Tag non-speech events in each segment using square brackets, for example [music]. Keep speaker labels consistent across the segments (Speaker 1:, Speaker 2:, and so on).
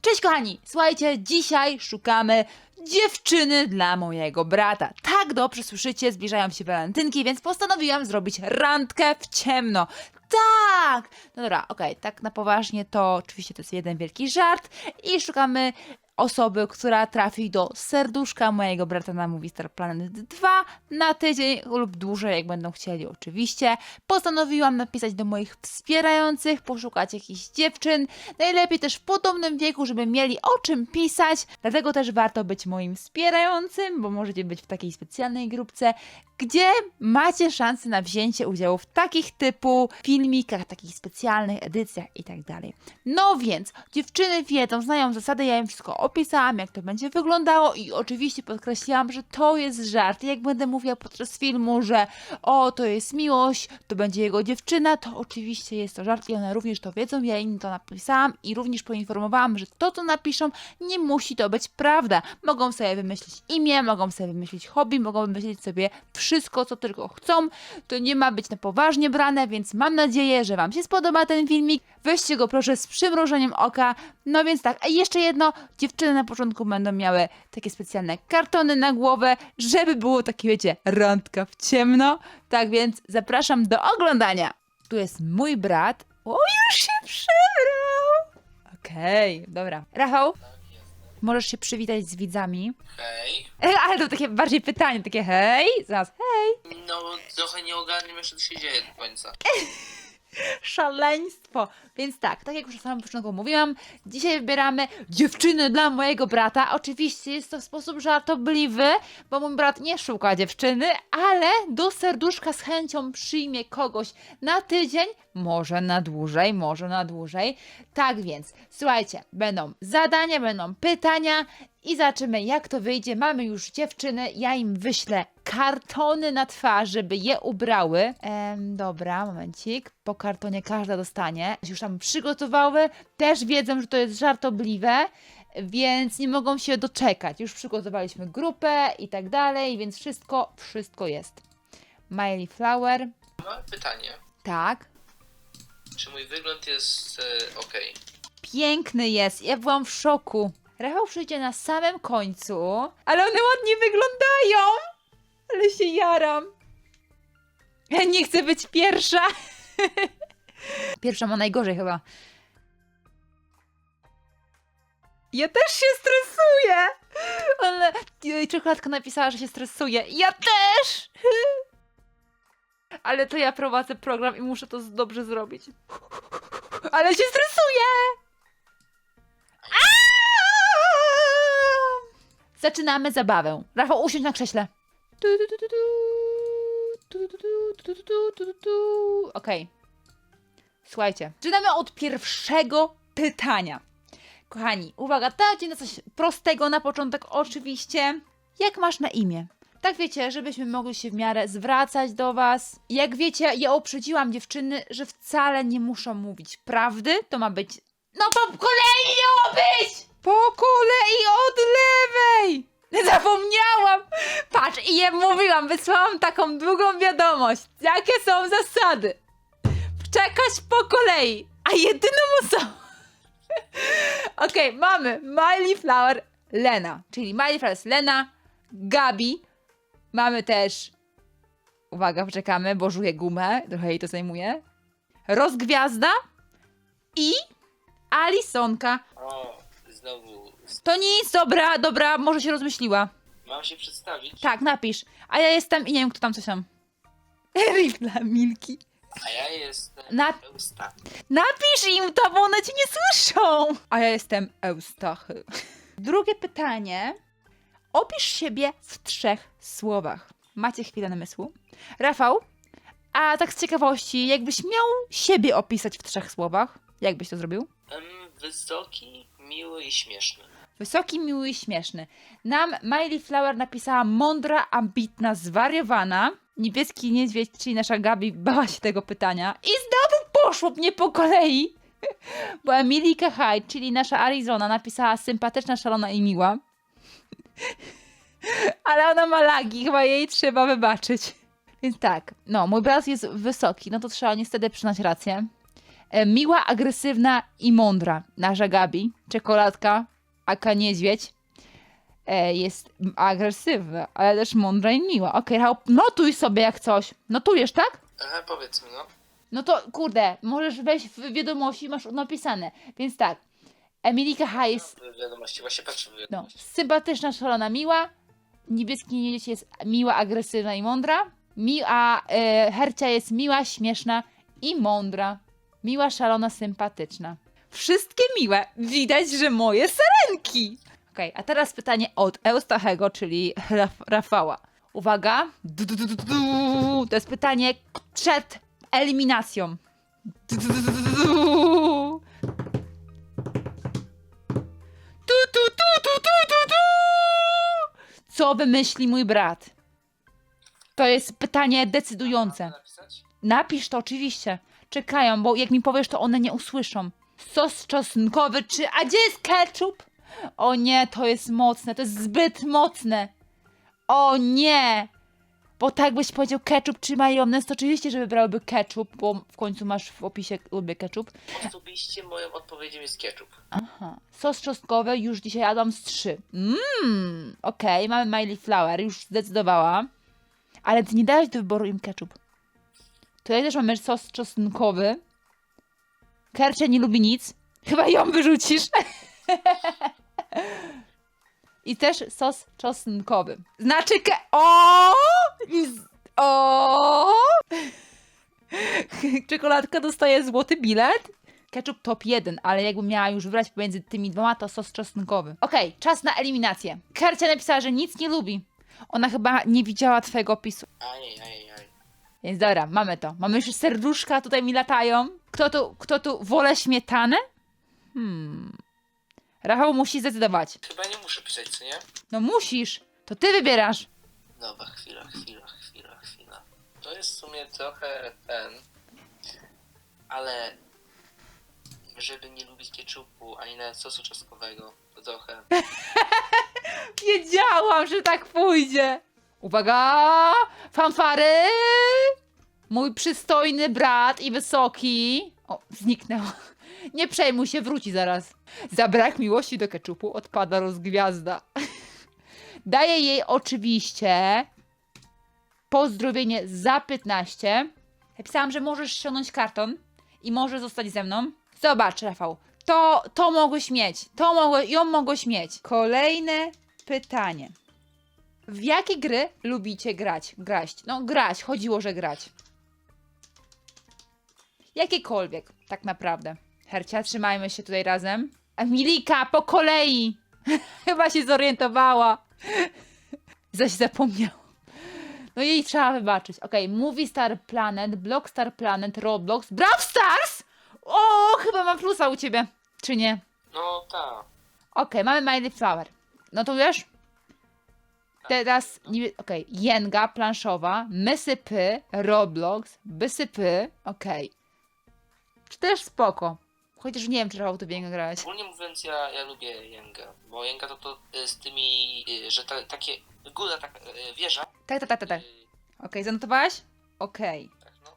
Speaker 1: Cześć kochani, słuchajcie, dzisiaj szukamy dziewczyny dla mojego brata. Tak dobrze słyszycie, zbliżają się walentynki, więc postanowiłam zrobić randkę w ciemno. Tak! No dobra, okej, tak na poważnie to oczywiście to jest jeden wielki żart i szukamy osoby, która trafi do serduszka mojego brata na Movie Star Planet 2 na tydzień lub dłużej, jak będą chcieli oczywiście. Postanowiłam napisać do moich wspierających, poszukać jakichś dziewczyn, najlepiej też w podobnym wieku, żeby mieli o czym pisać. Dlatego też warto być moim wspierającym, bo możecie być w takiej specjalnej grupce, gdzie macie szansę na wzięcie udziału w takich typu filmikach, takich specjalnych edycjach i tak. No więc, dziewczyny wiedzą, znają zasady, ja im wszystko opisałam, jak to będzie wyglądało i oczywiście podkreśliłam, że to jest żart. Jak będę mówiła podczas filmu, że o, to jest miłość, to będzie jego dziewczyna, to oczywiście jest to żart i one również to wiedzą, ja im to napisałam i również poinformowałam, że to, co napiszą, nie musi to być prawda. Mogą sobie wymyślić imię, mogą sobie wymyślić hobby, mogą wymyślić sobie wszystko, co tylko chcą. To nie ma być na poważnie brane, więc mam nadzieję, że Wam się spodoba ten filmik. Weźcie go proszę z przymrużeniem oka. No więc tak, a jeszcze jedno, dziewczyny na początku będą miały takie specjalne kartony na głowę, żeby było takie, wiecie, randka w ciemno. Tak więc zapraszam do oglądania. Tu jest mój brat. O, już się przebrał! Okej, dobra. Rafał, możesz się przywitać z widzami.
Speaker 2: Hej. [laughs]
Speaker 1: Ale to takie bardziej pytanie, takie hej, zaraz hej.
Speaker 2: No, trochę nie ogarniam jeszcze, co się dzieje do końca. [laughs]
Speaker 1: Szaleństwo. Więc tak, tak jak już na samym początku mówiłam, dzisiaj wybieramy dziewczyny dla mojego brata. Oczywiście jest to w sposób żartobliwy, bo mój brat nie szuka dziewczyny, ale do serduszka z chęcią przyjmie kogoś na tydzień, może na dłużej, może na dłużej. Tak więc, słuchajcie, będą zadania, będą pytania i zobaczymy jak to wyjdzie. Mamy już dziewczyny, ja im wyślę kartony na twarz, żeby je ubrały. Em, dobra, momencik. Po kartonie każda dostanie. Już tam przygotowały. Też wiedzą, że to jest żartobliwe, więc nie mogą się doczekać. Już przygotowaliśmy grupę i tak dalej, więc wszystko, wszystko jest. Miley Flower.
Speaker 2: Mam pytanie.
Speaker 1: Tak.
Speaker 2: Czy mój wygląd jest e, okej?
Speaker 1: Piękny jest. Ja byłam w szoku. Rafał przyjdzie na samym końcu, ale one ładnie wyglądają. Ale się jaram. Ja nie chcę być pierwsza. [laughs] Pierwsza ma najgorzej chyba. Ja też się stresuję. Ale jej czekoladka napisała, że się stresuje. Ja też. [laughs] Ale to ja prowadzę program i muszę to dobrze zrobić. [laughs] Ale się stresuję! Zaczynamy zabawę. Rafał, usiądź na krześle. Tu, tu, tu, tu, tu. Tu, tu. Okej. Słuchajcie, zaczynamy od pierwszego pytania. Kochani, uwaga, dajcie na coś prostego na początek, oczywiście. Jak masz na imię? Tak wiecie, żebyśmy mogli się w miarę zwracać do was. Jak wiecie, ja uprzedziłam dziewczyny, że wcale nie muszą mówić prawdy. To ma być. No po kolei miało być! Po kolei od lewej! Zapomniałam! Patrz, i je mówiłam, wysłałam taką długą wiadomość. Jakie są zasady? Czekać po kolei, a jedyną osobą. [laughs] Okej, mamy Miley Flower Lena, czyli Miley Flower Lena, Gabi. Mamy też. Uwaga, poczekamy, bo żuję gumę, trochę jej to zajmuje. Rozgwiazda i Alisonka.
Speaker 2: Znowu.
Speaker 1: To nic, dobra, dobra, może się rozmyśliła.
Speaker 2: Mam się przedstawić?
Speaker 1: Tak, napisz. A ja jestem i nie wiem, kto tam coś tam. [laughs] Rip dla Milki.
Speaker 2: A ja jestem
Speaker 1: Na-
Speaker 2: Eusta.
Speaker 1: Napisz im to, bo one cię nie słyszą. A ja jestem Eustachy. [laughs] Drugie pytanie. Opisz siebie w trzech słowach. Macie chwilę namysłu? Rafał, a tak z ciekawości, jakbyś miał siebie opisać w trzech słowach, jak byś to zrobił?
Speaker 2: Em, wysoki, miły i śmieszny.
Speaker 1: Wysoki, miły i śmieszny. Nam Miley Flower napisała mądra, ambitna, zwariowana. Niebieski niedźwiedź, czyli nasza Gabi, bała się tego pytania. I znowu poszło mnie po kolei. [laughs] Bo Emilika Hyde, czyli nasza Arizona, napisała sympatyczna, szalona i miła. [laughs] Ale ona ma lagi, chyba jej trzeba wybaczyć. Więc tak, no, mój brat jest wysoki, no to trzeba niestety przyznać rację. E, miła, agresywna i mądra. Nasza Gabi, czekoladka, aka niedźwiedź, e, jest agresywna, ale też mądra i miła. Okej, Rafał, notuj sobie jak coś. Notujesz, tak?
Speaker 2: Aha, powiedz mi, no.
Speaker 1: No to kurde, możesz wejść w wiadomości, masz napisane. Więc tak, Emilika H jest
Speaker 2: W wiadomości, właśnie patrzę w
Speaker 1: no, sympatyczna, szalona, miła. Niebieski niedźwiedź jest miła, agresywna i mądra. Mi, a e, Hercia jest miła, śmieszna i mądra. Miła, szalona, sympatyczna. Wszystkie miłe. Widać, że moje serenki. Okej, a teraz pytanie od Eustachego, czyli Raf Rafała. Uwaga. Du, du, du, du, du. To jest pytanie przed eliminacją. Du, du, du, du, du, du. Tu, tu, tu, tu, tu, tu, tu. Co wymyśli mój brat? To jest pytanie decydujące. Napisz to oczywiście. Czekają, bo jak mi powiesz, to one nie usłyszą. Sos czosnkowy czy... A gdzie jest ketchup? O nie, to jest mocne, to jest zbyt mocne. O nie! Bo tak byś powiedział ketchup czy majonez, to oczywiście, że wybrałby ketchup, bo w końcu masz w opisie lubię ketchup.
Speaker 2: Osobiście moją odpowiedzią jest ketchup.
Speaker 1: Aha. Sos czosnkowy już dzisiaj jadłam z trzy. Mmm, okej, mamy Miley Flower, już zdecydowała. Ale ty nie dałeś do wyboru im ketchup. Tutaj też mamy sos czosnkowy. Kercia nie lubi nic. Chyba ją wyrzucisz. [laughs] I też sos czosnkowy. Znaczy ke... O! O! [laughs] Czekoladka dostaje złoty bilet. Ketchup top 1, ale jakbym miała już wybrać pomiędzy tymi dwoma, to sos czosnkowy. Okej, czas na eliminację. Kercia napisała, że nic nie lubi. Ona chyba nie widziała twojego opisu.
Speaker 2: Ajej.
Speaker 1: Więc dobra, mamy to. Mamy już serduszka, tutaj mi latają. Kto tu, kto tu wolę śmietanę? Hmm. Rafał musi zdecydować.
Speaker 2: Chyba nie muszę pisać, co nie?
Speaker 1: No musisz. To ty wybierasz.
Speaker 2: Dobra, chwila, chwila, chwila, chwila. To jest w sumie trochę ten, ale żeby nie lubić ketchupu ani nawet sosu czosnkowego, to trochę. [laughs]
Speaker 1: Wiedziałam, że tak pójdzie. Uwaga! Fanfary! Mój przystojny brat i wysoki. O, zniknął. Nie przejmuj się, wróci zaraz. Za brak miłości do keczupu odpada rozgwiazda. Daję jej oczywiście pozdrowienie za 15. Napisałam, że możesz ściągnąć karton i może zostać ze mną. Zobacz, Rafał. To, to mogłeś mieć. To mogłe, ją mogłeś mieć. Kolejne pytanie. W jakie gry lubicie grać? Grać. No, grać. Chodziło, że grać. Jakiekolwiek, tak naprawdę. Hercia, trzymajmy się tutaj razem. Emilika, po kolei! [laughs] Chyba się zorientowała. [laughs] Zaś zapomniałam. No jej trzeba wybaczyć. Okej, Movie Star Planet, Block Star Planet, Roblox, Brawl Stars! O, chyba mam plusa u ciebie. Czy nie?
Speaker 2: No tak.
Speaker 1: Okej, mamy Miley Flower. No to wiesz? Teraz, okej, Jenga planszowa, Mysypy, Roblox, Bysypy, okej. Czy też spoko. Chociaż nie wiem, czy Rafał to Jenga grałeś.
Speaker 2: Ogólnie mówiąc, ja, ja lubię Jenga, bo Jenga to to y, z tymi, y, że ta, takie góra, tak, y, wieża.
Speaker 1: Tak, tak, tak, tak. tak. Okej, zanotowałaś? Okej.
Speaker 2: tak no.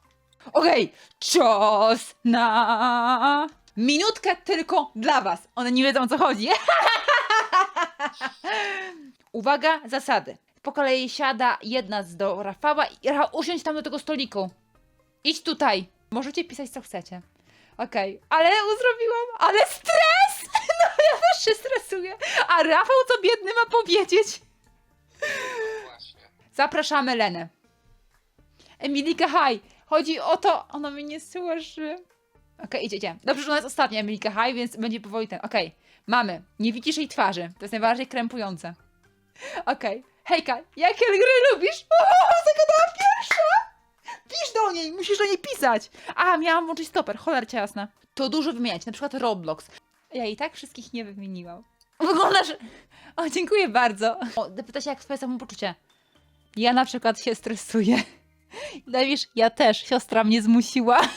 Speaker 1: Okej, czas na minutkę tylko dla was. One nie wiedzą o co chodzi. [laughs] Uwaga, zasady. Po kolei siada jedna z do Rafała i Rafał, usiądź tam do tego stoliku. Idź tutaj. Możecie pisać co chcecie. Okej, ale zrobiłam, ale stres! [laughs] No ja też się stresuję. A Rafał co biedny ma powiedzieć?
Speaker 2: właśnie.
Speaker 1: Zapraszamy Lenę. Emilika, haj! Chodzi o to, ona mnie nie słyszy. Okej, idzie, idzie. Dobrze, że ona jest ostatnia Emilika, haj, więc będzie powoli ten. Okej, mamy. Nie widzisz jej twarzy. To jest najbardziej krępujące. Okej. Hejka, jakie gry lubisz? O, zagadała pierwsza! Pisz do niej, musisz do niej pisać. A, miałam włączyć stoper, cholercia jasna. To dużo wymieniać, na przykład Roblox. Ja i tak wszystkich nie wymieniłam. Wyglądasz... O, dziękuję bardzo. O, pyta się, jak twoje samopoczucie. Ja na przykład się stresuję. Dawisz, ja też. Siostra mnie zmusiła. [laughs]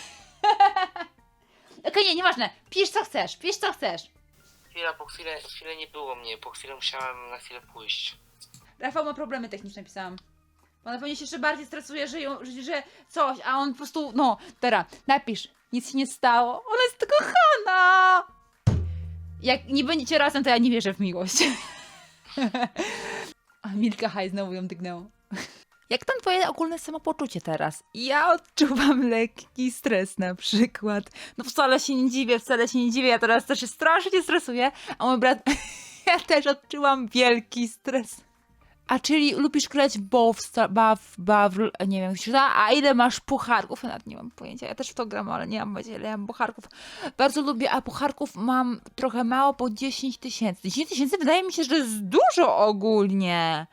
Speaker 1: Okej, nie, nieważne. Pisz co chcesz, pisz co chcesz.
Speaker 2: Chwila, po chwilę, chwilę nie było mnie, po chwilę musiałem na chwilę pójść.
Speaker 1: Rafał ma problemy techniczne, pisałam. Ona pewnie się jeszcze bardziej stresuje, że, ją, że, że coś, a on po prostu, no, teraz, napisz. Nic się nie stało. Ona jest kochana! Jak nie będziecie razem, to ja nie wierzę w miłość. [laughs] A Milka Haj znowu ją dygnęło. Jak tam twoje ogólne samopoczucie teraz? Ja odczuwam [laughs] lekki stres na przykład. No wcale się nie dziwię, wcale się nie dziwię. Ja teraz też się strasznie stresuję, a mój brat... [laughs] ja też odczułam wielki stres. A czyli lubisz grać bow, baw, baw, nie wiem, jak a ile masz pucharków? Ja nawet nie mam pojęcia, ja też w to gram, ale nie mam pojęcia, ile mam pucharków. Bardzo lubię, a pucharków mam trochę mało, po 10 tysięcy. 10 tysięcy wydaje mi się, że jest dużo ogólnie.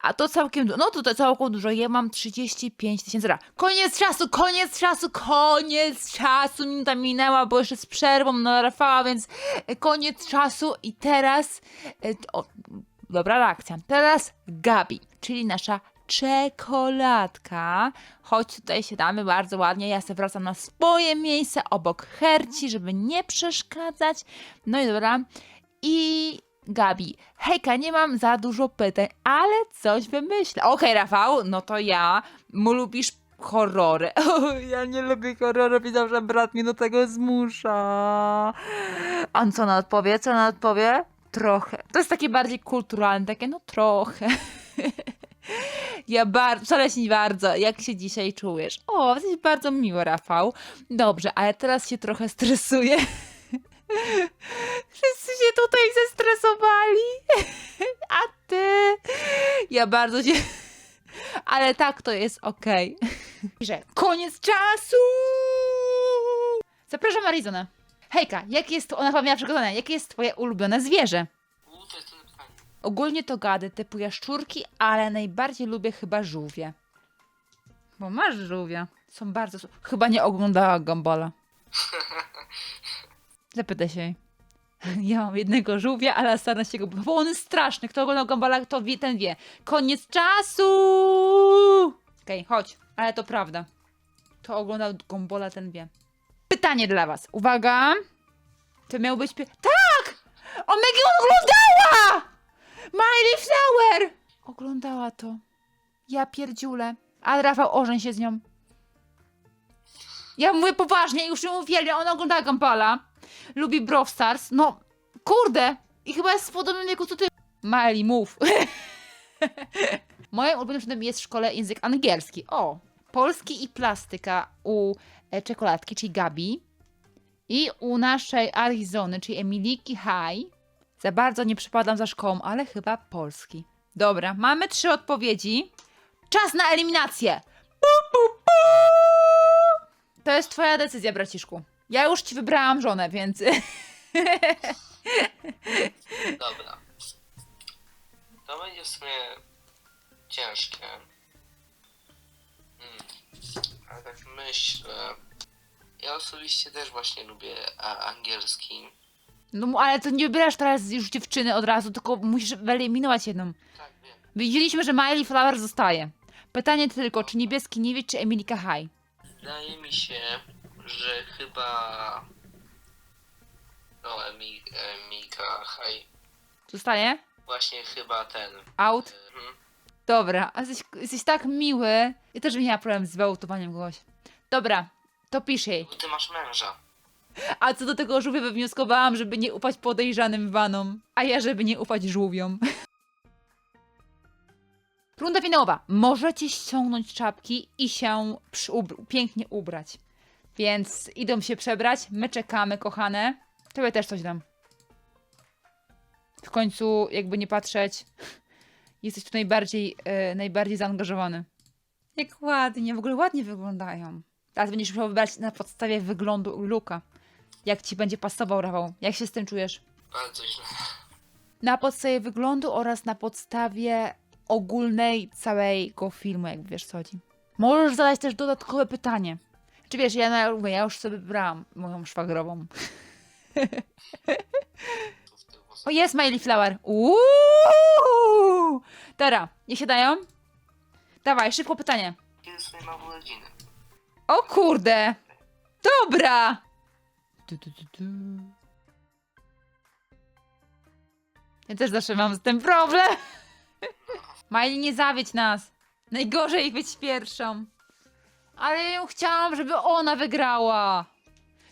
Speaker 1: A to całkiem dużo. No to, to całkiem dużo. Ja mam 35 tysięcy. Koniec czasu, koniec czasu, koniec czasu. Minuta minęła, bo jeszcze z przerwą na Rafała, więc e, koniec czasu. I teraz. e, O, dobra reakcja. Teraz Gabi, czyli nasza czekoladka. Chodź tutaj siadamy bardzo ładnie. Ja sobie wracam na swoje miejsce obok Herci, żeby nie przeszkadzać. No i dobra. I Gabi, hejka, nie mam za dużo pytań, ale coś wymyślę. Okej, Rafał, no to ja. Mu lubisz horrory. [laughs] O, ja nie lubię horrorów i zawsze brat mnie do tego zmusza. A co ona odpowie? Co ona odpowie? Trochę. To jest takie bardziej kulturalne, takie no trochę. [laughs] Ja bardzo, wcale się nie bardzo. Jak się dzisiaj czujesz? O, jesteś bardzo miło, Rafał. Dobrze, ale teraz się trochę stresuję. [laughs] Wszyscy się tutaj zestresowali. A ty? Ja bardzo się... Ale tak to jest okej. Że koniec czasu! Zapraszam Arizonę. Hejka, jakie jest... Ona chyba miała przygotowane. Jakie jest twoje ulubione zwierzę?
Speaker 2: Uuu, to jest trudne pytanie.
Speaker 1: Ogólnie to gady typu jaszczurki, ale najbardziej lubię chyba żółwie. Bo masz żółwia. Są bardzo... su- Chyba nie oglądała Gumballa. Zapytaj się jej. [laughs] Ja mam jednego żółwia, ale staram się go... Bo on jest straszny. Kto oglądał Gumballa, to wie, ten wie. Koniec czasu! Okej, chodź. Ale to prawda. Kto oglądał Gumballa, ten wie. Pytanie dla was. Uwaga! To miał być... Tak! Omegi oglądała! Miley Flower! Oglądała to. Ja pierdziule. A Rafał ożeń się z nią. Ja mówię poważnie, już ją uwielbiam. Ona ogląda Gambala. Lubi Brawl Stars. No, kurde. I chyba jest w podobnym wieku co ty. Miley, mów. [laughs] Moim ulubionym przedmiotem jest w szkole język angielski. O, polski i plastyka u e, czekoladki, czyli Gabi. I u naszej Arizony, czyli Emiliki High. Za bardzo nie przypadam za szkołą, ale chyba polski. Dobra, mamy trzy odpowiedzi. Czas na eliminację! To jest twoja decyzja, braciszku. Ja już ci wybrałam żonę, więc... [laughs]
Speaker 2: Dobra. To będzie w sumie ciężkie. Hmm. Ale tak myślę. Ja osobiście też właśnie lubię a, angielski.
Speaker 1: No ale to nie wybierasz teraz już dziewczyny od razu, tylko musisz wyeliminować jedną.
Speaker 2: Tak, wiem.
Speaker 1: Widzieliśmy, że Miley Flower zostaje. Pytanie tylko, czy niebieski niewidź, czy Emilika High?
Speaker 2: Wydaje mi się, że chyba. No, Emi, Emika, hej.
Speaker 1: Zostaje?
Speaker 2: Właśnie chyba ten.
Speaker 1: Out?
Speaker 2: Mhm.
Speaker 1: Dobra, a jesteś, jesteś tak miły. Ja też bym miała problem z wyautowaniem kogoś. Dobra, to pisz jej.
Speaker 2: Bo ty masz męża.
Speaker 1: A co do tego żółwia wywnioskowałam, żeby nie ufać podejrzanym wanom, a ja żeby nie ufać żółwiom. Runda finałowa. Możecie ściągnąć czapki i się przyubr- pięknie ubrać. Więc idą się przebrać, my czekamy, kochane. Tobie też coś dam. W końcu, jakby nie patrzeć, [laughs] jesteś tu najbardziej, e, najbardziej zaangażowany. Jak ładnie, w ogóle ładnie wyglądają. Teraz będziesz musiał wybrać na podstawie wyglądu Luka. Jak ci będzie pasował, Rafał? Jak się z tym czujesz?
Speaker 2: Bardzo źle.
Speaker 1: Na podstawie wyglądu oraz na podstawie ogólnej całego filmu, jak wiesz co chodzi. Możesz zadać też dodatkowe pytanie. Czy wiesz, ja, na, ja już sobie wybrałam moją szwagrową. O, jest Miley Flower. Uuu! Dobra, nie siadają? Dawaj, szybko pytanie.
Speaker 2: Kiedy sobie ma urodziny?
Speaker 1: O kurde! Dobra! Du, du, du, du. Ja też zawsze mam z tym problem. Miley, nie zawiedź nas. Najgorzej być pierwszą. Ale ja ją chciałam, żeby ona wygrała.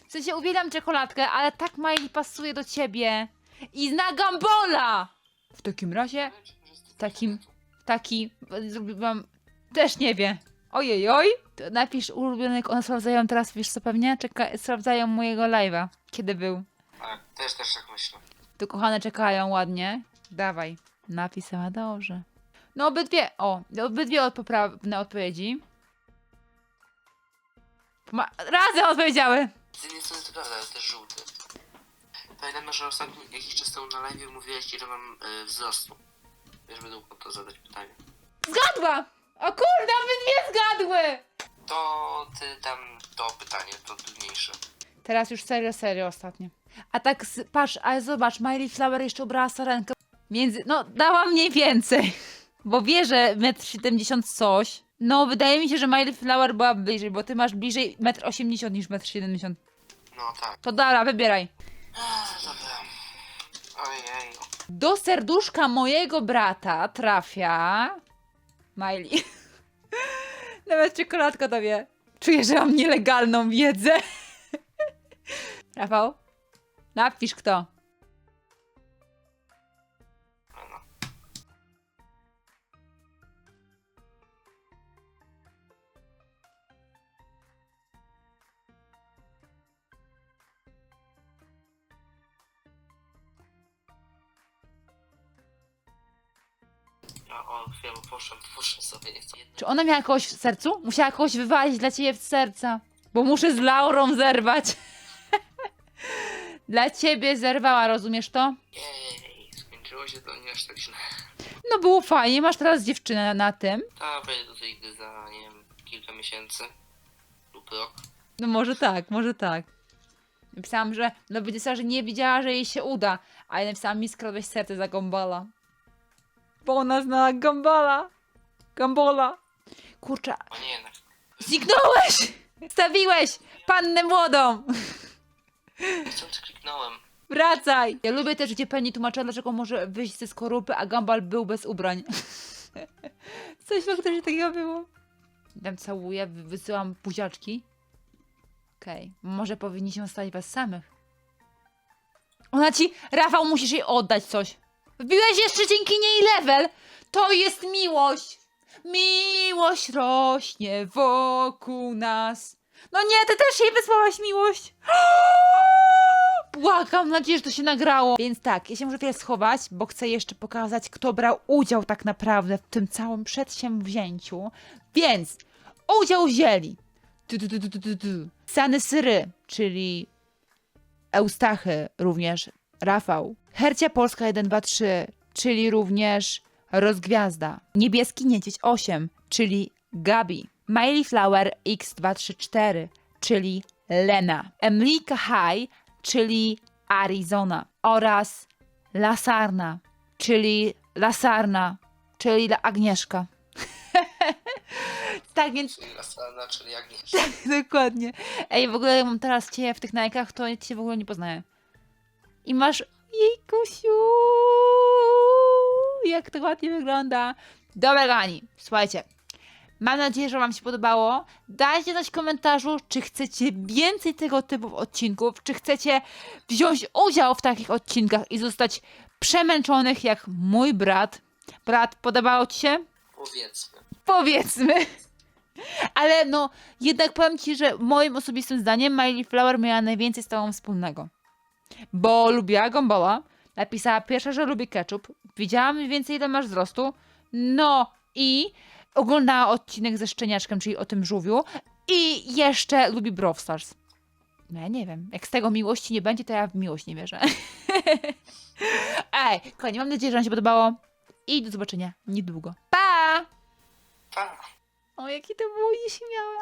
Speaker 1: W sensie uwielbiam czekoladkę, ale tak Miley pasuje do ciebie. I zna Gambola! W takim razie, takim, taki, zrobiłam, też nie wie. Ojej, oj. Napisz ulubiony, one sprawdzają teraz, wiesz co pewnie? Czeka, sprawdzają mojego live'a, kiedy był.
Speaker 2: Tak, też, też tak myślę.
Speaker 1: Tu kochane czekają ładnie. Dawaj. Napisała dobrze. No obydwie, o, obydwie od poprawne odpowiedzi. Ma, razem odpowiedziały.
Speaker 2: Z jednej strony to prawda, ale też żółty. Pamiętam, że ostatnio jakiś czas temu na live mówiłeś, ile mam y, wzrostu. Wiesz, będę mógł to zadać pytanie.
Speaker 1: Zgadła! O kurde, obydwie zgadły!
Speaker 2: To ty dam to pytanie, to trudniejsze.
Speaker 1: Teraz już serio, serio ostatnie. A tak, z, patrz, ale zobacz, Miley Flower jeszcze ubrała sarenkę. Między, no, dała mniej więcej. Bo wie, że 1,70 m coś. No, wydaje mi się, że Miley Flower była bliżej, bo ty masz bliżej 1,80 m niż 1,70 m.
Speaker 2: No tak.
Speaker 1: To dara, wybieraj.
Speaker 2: Dobra. Ojej.
Speaker 1: Do serduszka mojego brata trafia. Miley. [laughs] Nawet czekoladka to wie. Czuję, że mam nielegalną wiedzę. [laughs] Rafał? Napisz kto.
Speaker 2: Ja o, chwilę, poszłam, sobie, nie chcę.
Speaker 1: Czy ona miała kogoś w sercu? Musiała kogoś wywalić dla ciebie w serca. Bo muszę z Laurą zerwać. [laughs] dla ciebie zerwała, rozumiesz to?
Speaker 2: Jej, skończyło się to nie aż tak źle.
Speaker 1: No było fajnie, masz teraz dziewczynę na tym.
Speaker 2: A wejdę do tej gry za, nie wiem, kilka miesięcy lub rok.
Speaker 1: No może tak, może tak. Napisałam, że no powiedziała, że nie wiedziała, że jej się uda, ale napisałam mi skradłeś serce za Gambala. Bo ona zna Gambala. Gambola. Kurczę,
Speaker 2: O nie, jednak.
Speaker 1: zniknąłeś! Stawiłeś pannę młodą!
Speaker 2: Kliknąłem.
Speaker 1: Wracaj! Ja lubię też, gdzie Penny tłumaczyła, dlaczego może wyjść ze skorupy, a Gambal był bez ubrań. [laughs] Coś faktycznie takiego było. Tam całuję, wy- wysyłam buziaczki. Okej, może powinniśmy stać bez samych. Ona ci, Rafał, musisz jej oddać coś. Wbiłeś jeszcze dzięki niej level. To jest miłość. Miłość rośnie wokół nas. No nie, ty też jej wysłałaś miłość. [gasps] Błagam, mam nadzieję, że to się nagrało. Więc tak, ja się muszę tutaj schować, bo chcę jeszcze pokazać, kto brał udział tak naprawdę w tym całym przedsięwzięciu. Więc udział wzięli. Sany Syry, czyli Eustachy również, Rafał. Hercia Polska 123, czyli również Rozgwiazda. Niebieski Niedźwiedź 8, czyli Gabi. Miley Flower X234, czyli Lena. Emilka High, czyli Arizona. Oraz Lasarna, czyli Lasarna, czyli [laughs] Agnieszka. tak więc
Speaker 2: Czyli Lasana, [laughs] czyli Agnieszka.
Speaker 1: Dokładnie. Ej, w ogóle jak mam teraz cię w tych najkach, to ja cię w ogóle nie poznaję. I masz... Jejkusiu! Jak to ładnie wygląda. Dobra, kochani, słuchajcie. Mam nadzieję, że wam się podobało. Dajcie znać w komentarzu, czy chcecie więcej tego typu odcinków, czy chcecie wziąć udział w takich odcinkach i zostać przemęczonych jak mój brat. Brat, podobało ci się?
Speaker 2: Powiedzmy.
Speaker 1: Powiedzmy. Ale no, jednak powiem ci, że moim osobistym zdaniem Miley Flower miała najwięcej z tobą wspólnego. Bo lubiła Gombola, napisała pierwsza, że lubi ketchup, widziałam mniej więcej ile masz wzrostu, no i oglądała odcinek ze Szczeniaczkiem, czyli o tym żółwiu i jeszcze lubi Brawl Stars. No ja nie wiem, jak z tego miłości nie będzie, to ja w miłość nie wierzę. [laughs] Ej, kochani, mam nadzieję, że wam się podobało i do zobaczenia niedługo. Pa!
Speaker 2: Pa!
Speaker 1: O, jaki to było nieśmiałe.